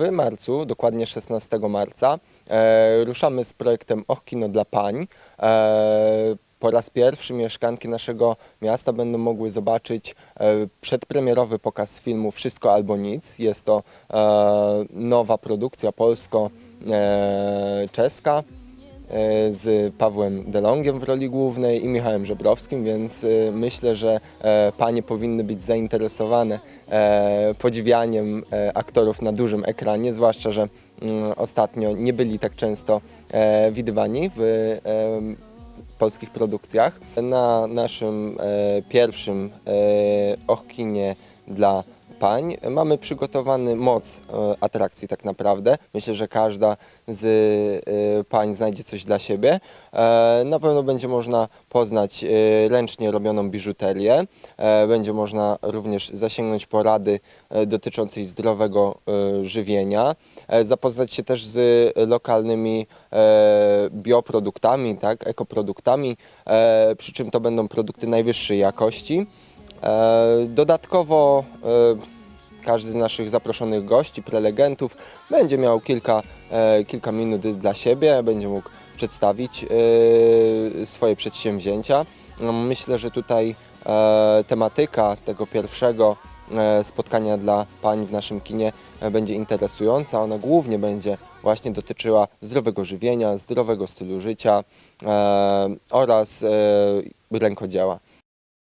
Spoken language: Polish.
W marcu, dokładnie 16 marca, e, ruszamy z projektem Och Kino dla Pań. E, po raz pierwszy mieszkanki naszego miasta będą mogły zobaczyć e, przedpremierowy pokaz filmu Wszystko albo nic. Jest to e, nowa produkcja polsko-czeska e, z Pawłem Delongiem w roli głównej i Michałem Żebrowskim, więc e, myślę, że e, panie powinny być zainteresowane e, podziwianiem e, aktorów na dużym ekranie, zwłaszcza, że mm, ostatnio nie byli tak często e, widywani w polskich produkcjach. Na naszym e, pierwszym e, Ochkinie dla pań mamy przygotowany moc e, atrakcji tak naprawdę. Myślę, że każda z e, pań znajdzie coś dla siebie. E, na pewno będzie można poznać ręcznie robioną biżuterię. Będzie można również zasięgnąć porady dotyczącej zdrowego żywienia. Zapoznać się też z lokalnymi bioproduktami, tak, ekoproduktami, przy czym to będą produkty najwyższej jakości. E, Dodatkowo e, każdy z naszych zaproszonych gości, prelegentów będzie miał kilka, e, kilka minut dla siebie, będzie mógł przedstawić swoje przedsięwzięcia. No, Myślę, że tutaj tematyka tego pierwszego spotkania dla pań w naszym kinie będzie interesująca. Ona głównie będzie właśnie dotyczyła zdrowego żywienia, zdrowego stylu życia oraz rękodzieła.